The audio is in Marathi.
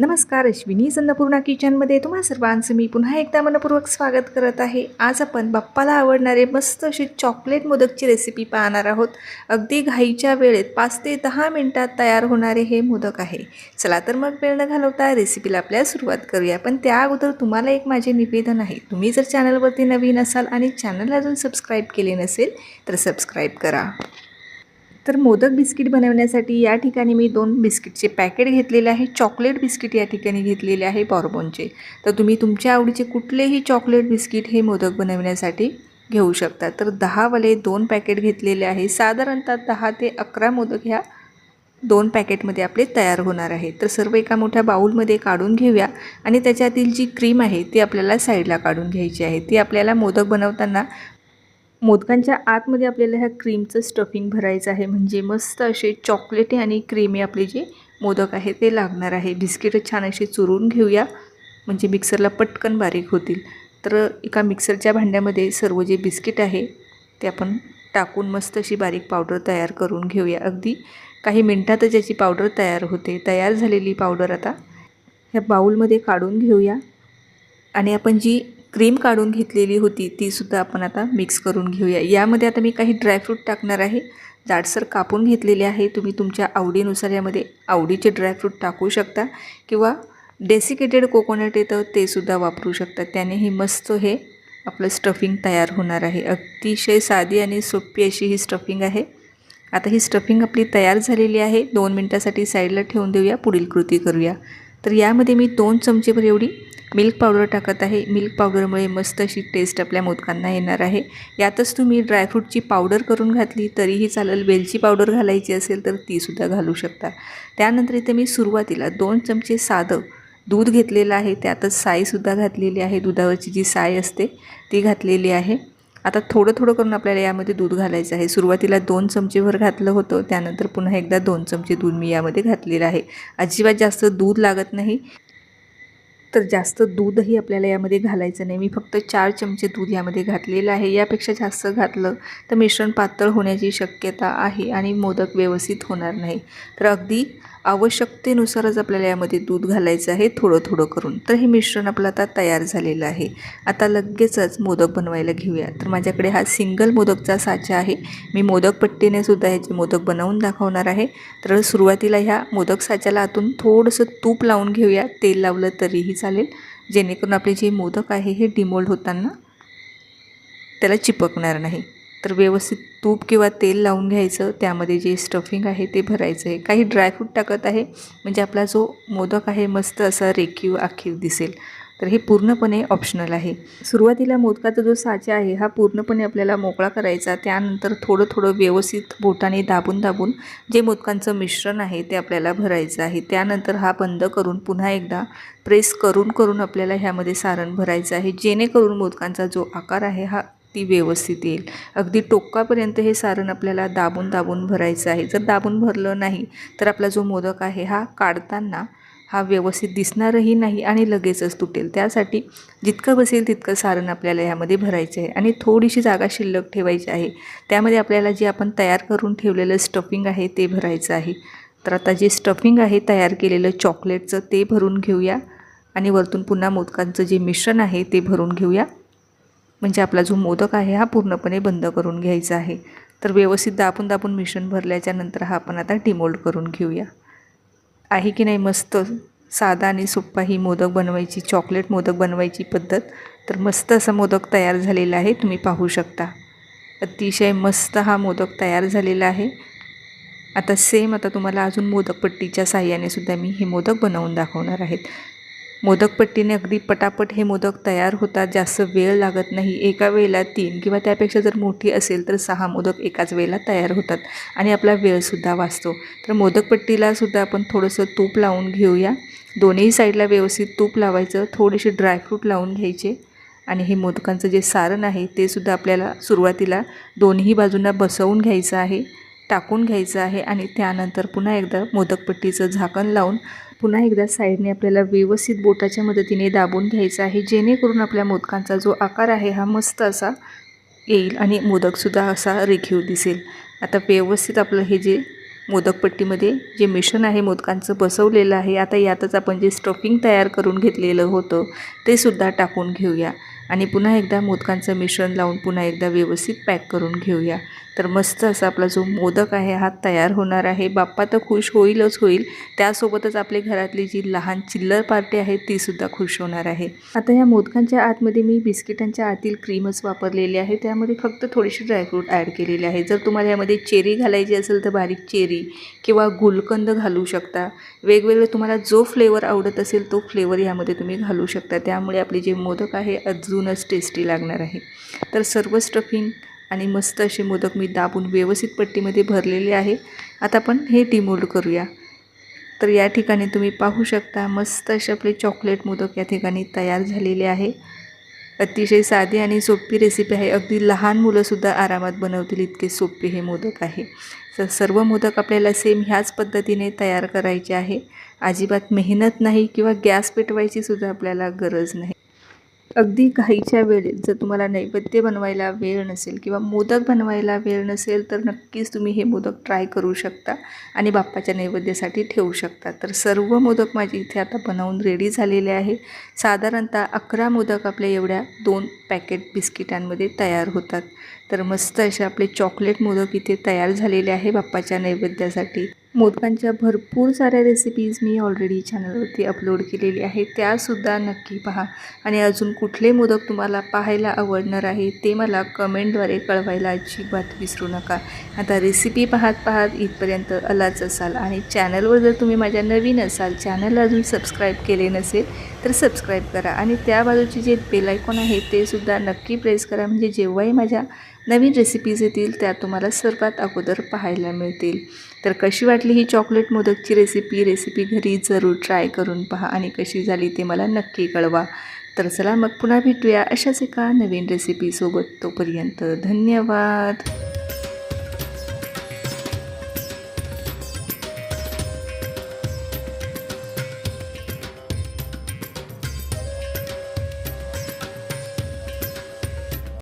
नमस्कार अश्विनी अन्नपूर्णा किचनमध्ये तुम्हा सर्वांचं मी पुन्हा एकदा मनपूर्वक स्वागत करत आहे. आज आपण बाप्पाला आवडणारे मस्त अशी चॉकलेट मोदकची रेसिपी पाहणार आहोत. अगदी घाईच्या वेळेत पाच ते दहा मिनटात तयार होणारे हे मोदक आहे. चला तर मग वेळ न घालवता रेसिपीला आपल्या सुरुवात करूया. पण त्या अगोदर तुम्हाला एक माझे निवेदन आहे. तुम्ही जर चॅनलवरती नवीन असाल आणि चॅनल अजून सबस्क्राईब केले नसेल तर सबस्क्राईब करा. तर मोदक बिस्किट बनवण्यासाठी या ठिकाणी मी दोन बिस्किटचे पॅकेट घेतलेले आहे. चॉकलेट बिस्किट या ठिकाणी घेतलेले आहे बॉर्बॉनचे. तर तुम्ही तुमच्या आवडीचे कुठलेही चॉकलेट बिस्किट हे मोदक बनवण्यासाठी घेऊ शकता. तर दहावाले दोन पॅकेट घेतलेले आहे. साधारणतः दहा ते अकरा मोदक ह्या दोन पॅकेटमध्ये आपले तयार होणार आहे तर सर्व एका मोठ्या बाऊलमध्ये काढून घेऊया आणि त्याच्यातील जी क्रीम आहे ती आपल्याला साईडला काढून घ्यायची आहे. ती आपल्याला मोदक बनवताना मोदकांच्या आतमध्ये आपल्याला ह्या क्रीमचं स्टफिंग भरायचं आहे. म्हणजे मस्त असे चॉकलेटी आणि क्रीमी आपले जे मोदक आहे ते लागणार आहे. बिस्किटं छान असे चुरून घेऊया. म्हणजे मिक्सरला पटकन बारीक होतील. तर एका मिक्सरच्या भांड्यामध्ये सर्व जे बिस्किट आहे ते आपण टाकून मस्त अशी बारीक पावडर तयार करून घेऊया. अगदी काही मिनटातच याची पावडर तयार होते. तयार झालेली पावडर आता ह्या बाऊलमध्ये काढून घेऊया. आणि आपण जी क्रीम काढून घेतलेली होती तीसुद्धा आपण आता मिक्स करून घेऊया. यामध्ये आता मी काही ड्रायफ्रूट टाकणार आहे. जाडसर कापून घेतलेले आहे. तुम्ही तुमच्या आवडीनुसार यामध्ये आवडीचे ड्रायफ्रूट टाकू शकता किंवा डेसिकेटेड कोकोनट येतं तेसुद्धा वापरू शकता. त्यानेही मस्त हे आपलं स्टफिंग तयार होणार आहे. अतिशय साधी आणि सोपी अशी ही स्टफिंग आहे. आता ही स्टफिंग आपली तयार झालेली आहे. दोन मिनटासाठी साईडला ठेवून देऊया. पुढील कृती करूया. तर यामध्ये मी दोन चमचेभर एवढी मिल्क पावडर टाकत आहे. मिल्क पावडरमुळे मस्त अशी टेस्ट आपल्या मोदकांना येणार आहे. यातच तुम्ही ड्रायफ्रूटची पावडर करून घातली तरीही चालेल. वेलची पावडर घालायची असेल तर तीसुद्धा घालू शकता. त्यानंतर इथे मी सुरुवातीला दोन चमचे साधं दूध घेतलेलं आहे. त्यातच सायसुद्धा घातलेली आहे. दुधावरची जी साय असते ती घातलेली आहे. आता थोडं थोडं करून आपल्याला यामध्ये दूध घालायचं आहे. सुरुवातीला दोन चमचेभर घातलं होतं त्यानंतर पुन्हा एकदा दोन चमचे दूध मी यामध्ये घातलेलं आहे. अजिबात जास्त दूध लागत नाही. तर जास्त दूधही आपल्याला यामध्ये घालायचं नाही. मी फक्त चार चमचे दूध यामध्ये घातलेलं आहे. यापेक्षा जास्त घातलं तर मिश्रण पातळ होण्याची शक्यता आहे आणि मोदक व्यवस्थित होणार नाही. तर अगदी आवश्यकतेनुसारच आपल्याला यामध्ये दूध घालायचं आहे थोडं थोडं करून. तर हे मिश्रण आपलं आता तयार झालेलं आहे. आता लगेचच मोदक बनवायला घेऊया. तर माझ्याकडे हा सिंगल मोदकचा साचा आहे. मी मोदक पट्टीने सुद्धा ह्याचे मोदक बनवून दाखवणार आहे. तर सुरुवातीला ह्या मोदक साच्याला आतून थोडंसं तूप लावून घेऊया. तेल लावलं तरीही चालेल. जेणेकरून आपले जे मोदक आहे हे डिमोल्ड होताना त्याला चिपकणार नाही. तर व्यवस्थित तूप किंवा तेल लावून घ्यायचं. त्यामध्ये जे स्टफिंग आहे ते भरायचं आहे. काही ड्रायफ्रूट टाकत आहे. म्हणजे आपला जो मोदक आहे मस्त असा रेखीव आखीव दिसेल. तर हे पूर्णपणे ऑप्शनल आहे. सुरुवातीला मोदकाचा जो साचा आहे हा पूर्णपणे आपल्याला मोकळा करायचा. त्यानंतर थोडं थोडं व्यवस्थित बोटाने दाबून दाबून जे मोदकांचं मिश्रण आहे ते आपल्याला भरायचं आहे. त्यानंतर हा बंद करून पुन्हा एकदा प्रेस करून करून आपल्याला ह्यामध्ये सारण भरायचं आहे. जेणेकरून मोदकांचा जो आकार आहे हा ती व्यवस्थित येईल. अगदी टोकापर्यंत हे सारण आपल्याला दाबून दाबून भरायचं आहे. जर दाबून भरलं नाही तर आपला जो मोदक आहे हा काढताना हा व्यवस्थित दिसणारही नाही आणि लगेचच तुटेल. त्यासाठी जितकं बसेल तितकं सारण आपल्याला यामध्ये भरायचं आहे आणि थोडीशी जागा शिल्लक ठेवायची आहे. त्यामध्ये आपल्याला जे आपण तयार करून ठेवलेलं स्टफिंग आहे ते भरायचं आहे. तर आता जे स्टफिंग आहे तयार केलेलं चॉकलेटचं ते भरून घेऊया आणि वरतून पुन्हा मोदकांचं जे मिश्रण आहे ते भरून घेऊया. म्हणजे आपला जो मोदक आहे हा पूर्णपणे बंद करून घ्यायचा आहे. तर व्यवस्थित दापून दापून मिश्रण भरल्याच्या नंतर हा आपण आता डिमोल्ड करून घेऊया. आहे की नाही मस्त साधा आणि सोप्पा ही मोदक बनवायची चॉकलेट मोदक बनवायची पद्धत. तर मस्त असा मोदक तयार झालेला आहे तुम्ही पाहू शकता. अतिशय मस्त हा मोदक तयार झालेला आहे. आता सेम आता तुम्हाला अजून मोदकपट्टीच्या साह्याने सुद्धा मी हे मोदक बनवून दाखवणार आहेत. मोदकपट्टीने अगदी पटापट हे मोदक तयार होतात जास्त वेळ लागत नाही. एका वेळेला तीन किंवा त्यापेक्षा जर मोठी असेल तर सहा मोदक एकाच वेळेला तयार होतात आणि आपला वेळसुद्धा वाचतो. तर मोदकपट्टीला सुद्धा आपण थोडंसं तूप लावून घेऊया. दोन्ही साईडला व्यवस्थित तूप लावायचं थोडेसे ड्रायफ्रूट लावून घ्यायचे आणि हे मोदकांचं जे सारण आहे ते सुद्धा आपल्याला सुरुवातीला दोन्ही बाजूंना बसवून घ्यायचं आहे टाकून घ्यायचं आहे आणि त्यानंतर पुन्हा एकदा मोदकपट्टीचं झाकण लावून पुन्हा एकदा साईडने आपल्याला व्यवस्थित बोटाच्या मदतीने दाबून घ्यायचं आहे. जेणेकरून आपल्या मोदकांचा जो आकार आहे हा मस्त असा येईल आणि मोदकसुद्धा असा रेखीव दिसेल. आता व्यवस्थित आपलं हे जे मोदकपट्टीमध्ये जे मिश्रण आहे मोदकांचं बसवलेलं आहे आता यातच आपण जे स्टफिंग तयार करून घेतलेलं होतं ते सुद्धा टाकून घेऊया. आणि पुन्हा एकदा मोदकांचं मिश्रण लावून पुन्हा एकदा व्यवस्थित पॅक करून घेऊया. तर मस्त असा आपला जो मोदक आहे हा तयार होणार आहे. बाप्पा तर खुश होईलच होईल. त्यासोबतच आपली घरातली जी लहान चिल्लर पार्टी आहे तीसुद्धा खुश होणार आहे. आता या मोदकांच्या आतमध्ये मी बिस्किटांच्या आतील क्रीमच वापरलेली आहे. त्यामध्ये फक्त थोडीशी ड्रायफ्रूट ॲड केलेली आहे. जर तुम्हाला यामध्ये चेरी घालायची असेल तर बारीक चेरी किंवा गुलकंद घालू शकता. वेगवेगळे तुम्हाला जो फ्लेवर आवडत असेल तो फ्लेवर यामध्ये तुम्ही घालू शकता. त्यामुळे आपले जे मोदक आहे अजूनच टेस्टी लागणार आहे. तर सर्व स्टफिंग आणि मस्त असे मोदक मी दाबून व्यवस्थित पट्टीमध्ये भरलेले आहे. आता आपण हे डिमोल्ड करूया. तर या ठिकाणी तुम्ही पाहू शकता मस्त असे आपले चॉकलेट मोदक या ठिकाणी तयार झालेले आहे. अतिशय साधी आणि सोपी रेसिपी आहे. अगदी लहान मुलंसुद्धा आरामात बनवतील इतके सोपे हे मोदक आहे. तर सर्व मोदक आपल्याला सेम ह्याच पद्धतीने तयार करायचे आहे. अजिबात मेहनत नाही किंवा गॅस पेटवायचीसुद्धा आपल्याला गरज नाही. अगदी घाईच्या वेळेत जर तुम्हाला नैवेद्य बनवायला वेळ नसेल किंवा मोदक बनवायला वेळ नसेल तर नक्कीच तुम्ही हे मोदक ट्राय करू शकता आणि बाप्पाच्या नैवेद्यासाठी ठेवू शकता. तर सर्व मोदक माझे इथे आता बनवून रेडी झालेले आहे साधारणतः अकरा मोदक आपल्या एवढ्या दोन पॅकेट बिस्किटांमध्ये तयार होतात. तर मस्त असे आपले चॉकलेट मोदक इथे तयार झालेले आहे बाप्पाच्या नैवेद्यासाठी. मोदकांच्या भरपूर साऱ्या रेसिपीज मी ऑलरेडी चॅनलवरती अपलोड केलेली आहे. त्यासुद्धा नक्की पहा. आणि अजून कुठले मोदक तुम्हाला पाहायला आवडणार आहे ते मला कमेंटद्वारे कळवायला अजिबात विसरू नका. आता रेसिपी पाहत पाहत इथपर्यंत आलाच असाल. आणि चॅनलवर जर तुम्ही माझ्या नवीन असाल चॅनल अजून सबस्क्राईब केले नसेल तर सबस्क्राईब करा. आणि त्या बाजूचे जे बेलायकॉन आहे ते सुद्धा नक्की प्रेस करा. म्हणजे जेव्हाही माझ्या नवीन रेसिपीज येतील त्या तुम्हाला सर्वात अगोदर पाहायला मिळतील. तर कशी वाटली ही चॉकलेट मोदकची रेसिपी रेसिपी घरी जरूर ट्राय करून पहा आणि कशी झाली ते मला नक्की कळवा. तर चला मग पुन्हा भेटूया अशाच एका नवीन रेसिपीसोबत तोपर्यंत धन्यवाद.